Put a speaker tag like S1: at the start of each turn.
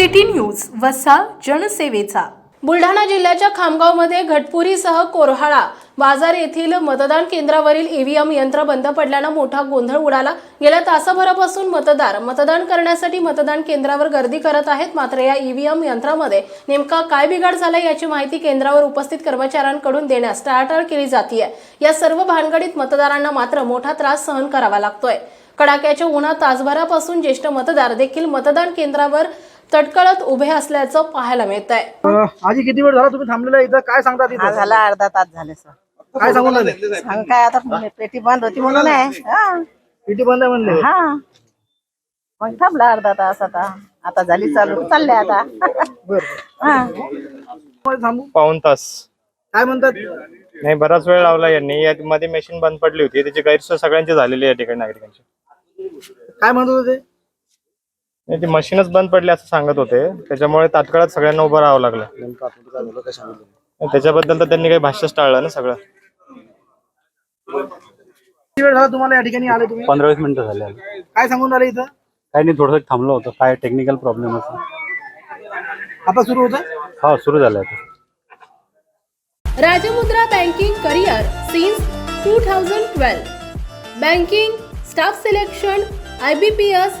S1: City news वसा जनसेवेचा.
S2: बुलढाणा जिल्ह्याच्या खामगावमध्ये घटपुरीसह कोरहाळा बाजार येथील मतदान केंद्रावरील ईव्हीएम यंत्र बंद पडल्यानं मोठा गोंधळ उडाला. गेल्या तासाभरापासून मतदार मतदान करण्यासाठी मतदान केंद्रावर गर्दी करत आहेत. मात्र या ईव्हीएम यंत्रामध्ये नेमका काय बिघाड झाला याची माहिती केंद्रावर उपस्थित कर्मचाऱ्यांकडून देण्यास टाळाटाळ केली जाते या सर्व भानगडीत मतदारांना मात्र मोठा त्रास सहन करावा लागतोय. कडाक्याच्या उन्हात तासभरापासून ज्येष्ठ मतदार देखील मतदान केंद्रावर तटकळत उभे असल्याचं पाहायला मिळत आहे
S3: अं, आजी किती वेळ झाला तुम्ही थांबलेला इथं? काय सांगतात
S4: हा
S3: इथं
S4: झाला अर्धा तास झाले सर.
S3: काय सांगून राहिले?
S4: सांग काय आता पेटी बंद होती म्हणून आहे. हा.
S3: किती बंद आहे म्हणले?
S4: हा. मग थांबला अर्धा तास आता. आता झाली चालू. चालले आता.
S3: बर
S4: हा.
S3: थांबू?
S5: पाऊन तास.
S3: काय म्हणतात?
S5: नाही बराच वेळ लावला यांनी. यात मध्ये मशीन बंद पडली होती. त्याची गैरसोय सगळ्यांची झालेली आहे या ठिकाणी नागरिकांची.
S3: काय म्हणत होते? ते?
S5: नाही ती मशीनच बंद पडली असं सांगत होते. त्याच्यामुळे तात्काळात सगळ्यांना उभं राहावं लागलं. त्याच्याबद्दल तर त्यांनी काही भाष्यच टाळलं ना सगळं.
S3: किती वेळ झाला तुम्हाला या ठिकाणी आले तुम्ही?
S6: पंधरा वीस मिनिटं झाले. आले.
S3: काय सांगून राहिले इथं?
S6: काही नाही थोडंसं थांबलो होतो. काय टेक्निकल प्रॉब्लेम असं
S3: आता सुरू होतं?
S6: हा सुरू झालं आता.
S2: Rajmudra banking career since two thousand twelve banking staff selection I B P S